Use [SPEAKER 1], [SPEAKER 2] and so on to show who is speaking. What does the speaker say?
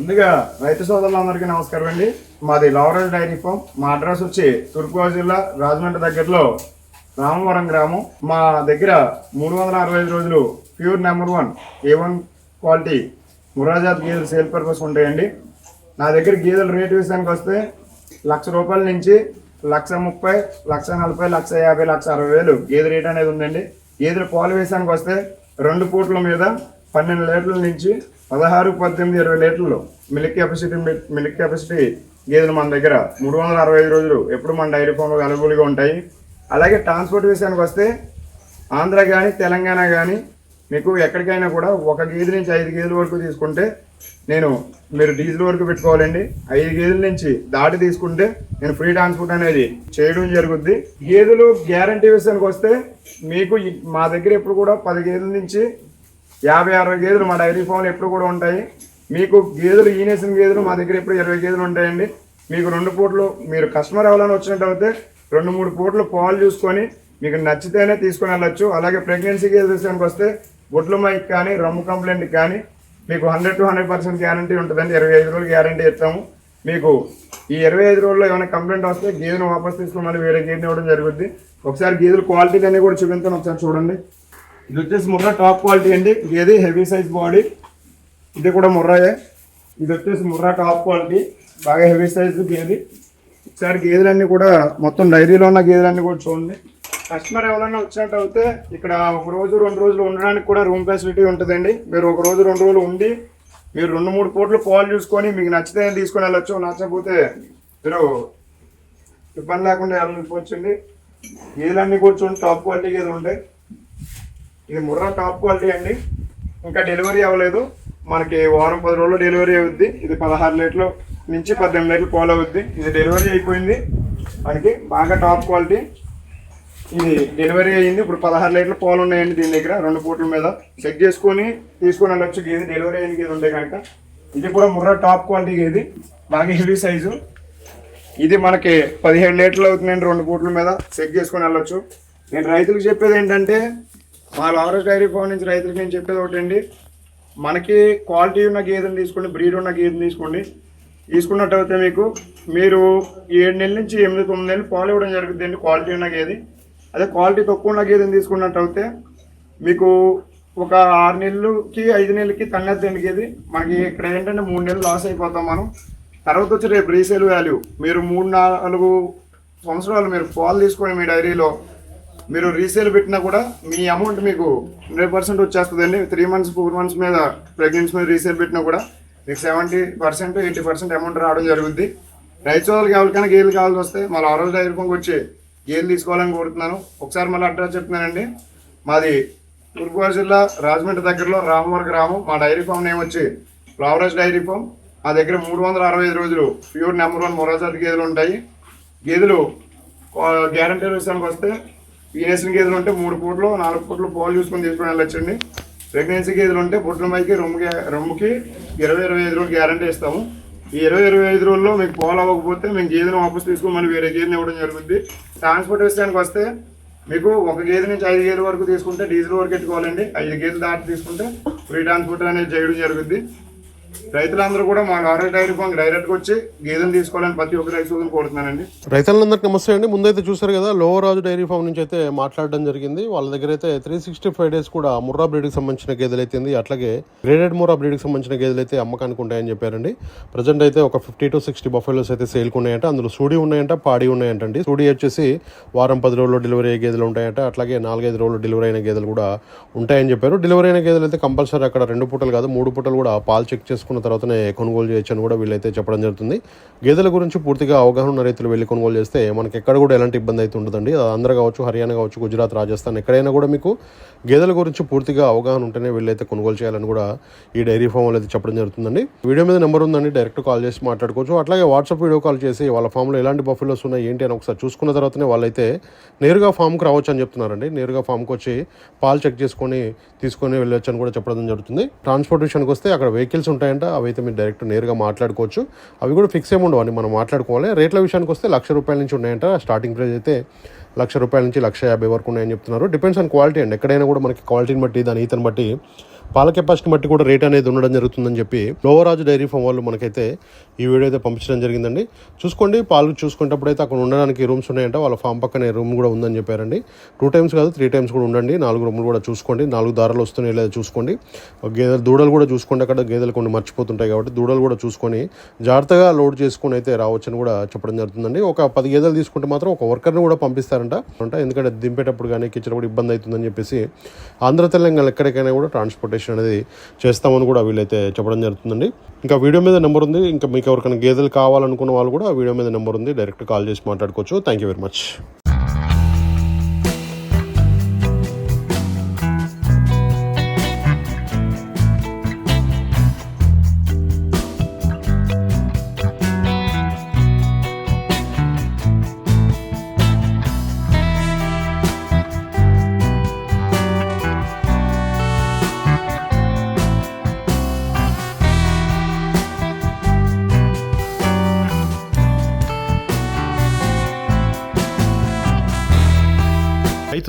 [SPEAKER 1] ముందుగా రైతు సోదరులందరికీ నమస్కారం అండి. మాది లవరాజ్ డైరీ ఫామ్ మా అడ్రస్ వచ్చి తూర్పుగోదావరి జిల్లా రాజమండ్రి దగ్గరలో రామవరం గ్రామం. మా దగ్గర మూడు వందల అరవై ఐదు రోజులు pure number one A one quality మురాజాత్ గేదెలు సేల్ పర్పస్ ఉంటాయండి. నా దగ్గర గేదెల రేటు విషయానికి వస్తే లక్ష రూపాయల నుంచి లక్ష ముప్పై లక్ష నలభై లక్ష యాభై లక్ష అరవై వేలు గేదె రేట్ అనేది ఉందండి. గేదెల పాలు విషయానికి వస్తే రెండు పూట్ల మీద పన్నెండు లీటర్ల నుంచి పదహారు పద్దెనిమిది ఇరవై లీటర్లు మిల్క్ కెపాసిటీ మిల్క్ కెపాసిటీ గేదెలు మన దగ్గర మూడు వందల అరవై ఐదు రోజులు ఎప్పుడు మన డైరీ ఫామ్లో అవైలబుల్గా ఉంటాయి. అలాగే ట్రాన్స్పోర్ట్ విషయానికి వస్తే ఆంధ్ర కానీ తెలంగాణ కానీ మీకు ఎక్కడికైనా కూడా ఒక గేదె నుంచి ఐదు గేదెల వరకు తీసుకుంటే నేను మీరు డీజిల్ వరకు పెట్టుకోవాలండి. ఐదు గేదెల నుంచి దాటి తీసుకుంటే నేను ఫ్రీ ట్రాన్స్పోర్ట్ అనేది చేయడం జరుగుద్ది. గేదెలు గ్యారంటీ విషయానికి వస్తే మీకు మా దగ్గర ఎప్పుడు కూడా పది గేదెల నుంచి యాభై అరవై గేదెలు మా డైరీ ఫామ్లో ఎప్పుడు కూడా ఉంటాయి. మీకు గేదెలు ఈనేసిన గేదెలు మా దగ్గర ఎప్పుడు ఇరవై గేదెలు ఉంటాయండి. మీకు రెండు పూటలు మీరు కస్టమర్ ఎవరైనా వచ్చినట్టు అయితే రెండు మూడు పూటలు పాలు చూసుకొని మీకు నచ్చితేనే తీసుకొని వెళ్ళొచ్చు. అలాగే ప్రెగ్నెన్సీ గేదెల విషయానికి వస్తే బొడ్ల మైక్ కానీ రమ్ము కంప్లైంట్ కానీ మీకు hundred to hundred percent guarantee ఉంటుందండి. ఇరవై ఐదు రోజులు గ్యారంటీ ఇస్తాము. మీకు ఈ ఇరవై ఐదు రోజుల్లో ఏమైనా కంప్లైంట్ వస్తే గేదెను వాపస్ తీసుకుని మళ్ళీ వేరే గేదెని ఇవ్వడం జరుగుద్ది. ఒకసారి గేదెల క్వాలిటీ అన్ని కూడా చూపించాను ఒకసారి చూడండి. ఇది వచ్చేసి ముర్రా టాప్ క్వాలిటీ అండి. గేది హెవీ సైజ్ బాడీ ఇది కూడా ముర్రాయే. ఇది వచ్చేసి ముర్రా టాప్ క్వాలిటీ బాగా హెవీ సైజ్ గేది ఒకసారి గేదెలన్నీ కూడా మొత్తం డైరీలో ఉన్న గేదెలన్నీ కూడా చూడండి. కస్టమర్ ఎవరైనా వచ్చినట్టు అయితే ఇక్కడ ఒక రోజు రెండు రోజులు ఉండడానికి కూడా రూమ్ ఫెసిలిటీ ఉంటుందండి. మీరు ఒక రోజు రెండు రోజులు ఉండి మీరు రెండు మూడు కోట్లు పాలు చూసుకొని మీకు నచ్చితే తీసుకొని వెళ్ళొచ్చు. నచ్చకపోతే మీరు ఇబ్బంది లేకుండా వెళ్ళిపోవచ్చండి. గేదెలన్నీ కూర్చొని టాప్ క్వాలిటీ గేదెలు ఉంటాయి. ఇది ముర్రా టాప్ క్వాలిటీ అండి. ఇంకా డెలివరీ అవ్వలేదు. మనకి వారం పది రోజుల్లో డెలివరీ అవుద్ది. ఇది పదహారు లీటర్లు నుంచి పద్దెనిమిది లీటర్లు పాలు అవుద్ది. ఇది డెలివరీ అయిపోయింది. మనకి బాగా టాప్ క్వాలిటీ. ఇది డెలివరీ అయ్యింది ఇప్పుడు పదహారు లీటర్లు పాలు ఉన్నాయండి దీని దగ్గర. రెండు పూట్ల మీద చెక్ చేసుకొని తీసుకొని వెళ్ళొచ్చు. గేది డెలివరీ అయిన గేది ఉంటే కనుక. ఇది కూడా ముర్రా టాప్ క్వాలిటీ గేది. బాగా హెవీ సైజు. ఇది మనకి పదిహేడు లీటర్లు అవుతుందండి రెండు పూట్ల మీద. చెక్ చేసుకొని వెళ్ళొచ్చు. నేను రైతులకు చెప్పేది ఏంటంటే మా లారెస్ డైరీ ఫామ్ నుంచి రైతులకు నేను చెప్పేది ఒకటండి. మనకి క్వాలిటీ ఉన్న గేదెని తీసుకోండి బ్రీడ్ ఉన్న గేదెని తీసుకోండి. తీసుకున్నట్టయితే మీకు మీరు ఏడు నెలల నుంచి ఎనిమిది తొమ్మిది నెలలు పాలు ఇవ్వడం జరుగుతుందండి క్వాలిటీ ఉన్న గేది. అదే క్వాలిటీ తక్కువ ఉన్న గేదెని తీసుకున్నట్టయితే మీకు ఒక ఆరు నెలలకి ఐదు నెలలకి తన్నద్దండి గేది. మనకి ఇక్కడ ఏంటంటే మూడు నెలలు లాస్ అయిపోతాం మనం. తర్వాత వచ్చి రేపు రీసేల్ వాల్యూ మీరు మూడు నాలుగు సంవత్సరాలు మీరు పాలు తీసుకొని మీ డైరీలో మీరు రీసేల్ పెట్టినా కూడా మీ అమౌంట్ మీకు హండ్రెడ్ పర్సెంట్ వచ్చేస్తుందండి. త్రీ మంత్స్ ఫోర్ మంత్స్ మీద ప్రెగ్నెన్సీ మీద రీసేల్ పెట్టినా కూడా మీకు seventy percent eighty percent amount రావడం జరుగుద్ది. రైతు వాళ్ళకి ఎవరికైనా గేలు కావాల్సి వస్తే మళ్ళీ ఆ రోజు డైరీ వచ్చి గేలు తీసుకోవాలని కోరుతున్నాను. ఒకసారి మళ్ళీ అడ్రస్ చెప్తున్నానండి. మాది తూర్పుగోదావరి జిల్లా రాజమండ్రి దగ్గరలో రామవరం గ్రామం మా డైరీ ఫామ్ నేమ్ వచ్చి ఫ్లవరేజ్ డైరీ ఫామ్. మా దగ్గర మూడు వందల అరవై ఐదు రోజులు ప్యూర్ నెంబర్ వన్ మొరాజాతి గేదెలు ఉంటాయి. గేదెలు గ్యారంటీ విషయానికి వస్తే ఈనేసిన గేదెలు ఉంటే మూడు పూట్లు నాలుగు పూట్లు పాలు చూసుకొని తీసుకుని వెళ్ళొచ్చండి. ప్రెగ్నెన్సీ గేదెలు ఉంటే పుట్టిన మైకి రొమ్ముకి రొమ్ముకి ఇరవై ఇరవై ఐదు రోజులు గ్యారంటీ ఇస్తాము. ఈ ఇరవై ఇరవై ఐదు రోజుల్లో మీకు పాలు అవ్వకపోతే మేము గేదెను వాపస్ తీసుకుని మళ్ళీ వేరే గేదెని ఇవ్వడం జరుగుతుంది ట్రాన్స్పోర్ట్ విషయానికి వస్తే మీకు ఒక గేదె నుంచి ఐదు గేదెల వరకు తీసుకుంటే డీజిల్ వరకు ఎట్టుకోవాలండి ఐదు గేదెలు దాటి తీసుకుంటే ఫ్రీ ట్రాన్స్పోర్ట్ అనేది చేయడం జరుగుద్ది. రైతులందరూ కూడా మా నారాయణ డైరీ ఫామ్ డైరెక్ట్గా వచ్చి గేదెలు తీసుకోవాలని ప్రతి ఒక్క రైతు కోరుతున్నానండి.
[SPEAKER 2] రైతులందరికీ నమస్తే అండి. ముందైతే చూసారు కదా లోవరాజు రాజు డైరీ ఫామ్ నుంచి అయితే మాట్లాడడం జరిగింది. వాళ్ళ దగ్గర అయితే త్రీ సిక్స్టీ ఫైవ్ డేస్ కూడా ముర్రా బ్రీడ్కి సంబంధించిన గేదెలు అయితే అట్లాగే గ్రేడెడ్ ముర్రా బ్రీడ్కి సంబంధించిన గేదెలు అయితే అమ్మకానికి ఉంటాయని చెప్పారండి. ప్రజెంట్ అయితే ఒక ఫిఫ్టీ టు సిక్స్టీ బఫెలోస్ అయితే సేల్కి ఉన్నాయంట. అందులో సూడి ఉన్నాయంట పాడి ఉన్నాయంటండి. సూడి వచ్చేసి వారం పది రోజుల్లో డెలివరీ అయ్యే గేదెలు ఉంటాయంట. అట్లాగే నాలుగైదు రోజులు డెలివరీ అయిన గేదెలు కూడా ఉంటాయని చెప్పారు. డెలివరీ అయిన గేదెలు అయితే కంపల్సరీ అక్కడ రెండు పూటలు కాదు మూడు పూటలు కూడా పాలు చెక్ చేసి చేసుకున్న తర్వాతనే కొనుగోలు చేయొచ్చు అని కూడా వీళ్ళైతే చెప్పడం జరుగుతుంది. గేదెల గురించి పూర్తిగా అవగాహన ఉన్న రైతులు వెళ్ళి కొనుగోలు చేస్తే మనకి ఎక్కడ కూడా ఎలాంటి ఇబ్బంది అయితే ఉండదండి. ఆంధ్ర కావచ్చు హర్యానా కావచ్చు గుజరాత్ రాజస్థాన్ ఎక్కడైనా కూడా మీకు గేదెల గురించి పూర్తిగా అవగాహన ఉంటేనే వీళ్ళైతే కొనుగోలు చేయాలని కూడా ఈ డైరీ ఫామ్ వాళ్ళు అయితే చెప్పడం జరుగుతుందండి. వీడియో మీద నెంబర్ ఉందండి డైరెక్ట్ కాల్ చేసి మాట్లాడుకోవచ్చు. అట్లాగే వాట్సాప్ వీడియో కాల్ చేసి వాళ్ళ ఫామ్లో ఎలాంటి బఫెలోస్ ఉన్నాయి ఏంటి అని ఒకసారి చూసుకున్న తర్వాతనే వాళ్ళైతే నేరుగా ఫామ్కి రావచ్చు అని చెప్తున్నారండి. నేరుగా ఫామ్కి వచ్చి పాలు చెక్ చేసుకొని తీసుకొని వెళ్ళొచ్చు అని కూడా చెప్పడం జరుగుతుంది. ట్రాన్స్పోర్ట్ విషయానికి వస్తే అక్కడ వెహికల్స్ ఉంటాయి ఉంటాయంట అవి అయితే మీరు డైరెక్ట్ నేరుగా మాట్లాడుకోవచ్చు. అవి కూడా ఫిక్స్ ఏమి ఉండవు అని మనం మాట్లాడుకోవాలి. రేట్ల విషయానికి వస్తే లక్ష రూపాయల నుంచి ఉన్నాయంట. స్టార్టింగ్ ప్రైస్ అయితే లక్ష రూపాయల నుంచి లక్ష యాభై వరకు ఉన్నాయని చెప్తున్నారు. డిపెండ్స్ ఆన్ క్వాలిటీ అండి. ఎక్కడైనా కూడా మనకి క్వాలిటీని బట్టి దాని ఈతను బట్టి పాల కెపాసిటీ బట్టి కూడా రేట్ అనేది ఉండడం జరుగుతుందని చెప్పి నోవరాజు డైరీ ఫామ్ వాళ్ళు మనకైతే ఈ వీడియో అయితే పంపించడం జరిగిందండి. చూసుకోండి పాలు చూసుకునేటప్పుడు అయితే అక్కడ ఉండడానికి రూమ్స్ ఉన్నాయంట. వాళ్ళ ఫామ్ పక్కనే రూమ్ కూడా ఉందని చెప్పారండి. టూ టైమ్స్ కాదు త్రీ టైమ్స్ కూడా ఉండండి. నాలుగు రూములు కూడా చూసుకోండి. నాలుగు దారాలు వస్తున్నాయి లేదా చూసుకోండి. గేదెలు దూడలు కూడా చూసుకోండి. అక్కడ గేదెలు కొన్ని మర్చిపోతుంటాయి కాబట్టి దూడలు కూడా చూసుకొని జాగ్రత్తగా లోడ్ చేసుకొని అయితే రావచ్చని కూడా చెప్పడం జరుగుతుందండి. ఒక పది గేదెలు తీసుకుంటే మాత్రం ఒక వర్కర్ని కూడా పంపిస్తారంట. అంట ఎందుకంటే దింపేటప్పుడు కానీ కిచెన్ కూడా ఇబ్బంది అవుతుందని చెప్పేసి ఆంధ్ర తెలంగాణ ఎక్కడికైనా కూడా ట్రాన్స్పోర్టేషన్ అనేది చేస్తామని కూడా వీళ్ళైతే చెప్పడం జరుగుతుందండి. ఇంకా వీడియో మీద నెంబర్ ఉంది. ఇంకా మీకు ఎవరికైనా గేదెలు కావాలనుకున్న వాళ్ళు కూడా వీడియో మీద నెంబర్ ఉంది. డైరెక్ట్ కాల్ చేసి మాట్లాడుకోవచ్చు. Thank you very much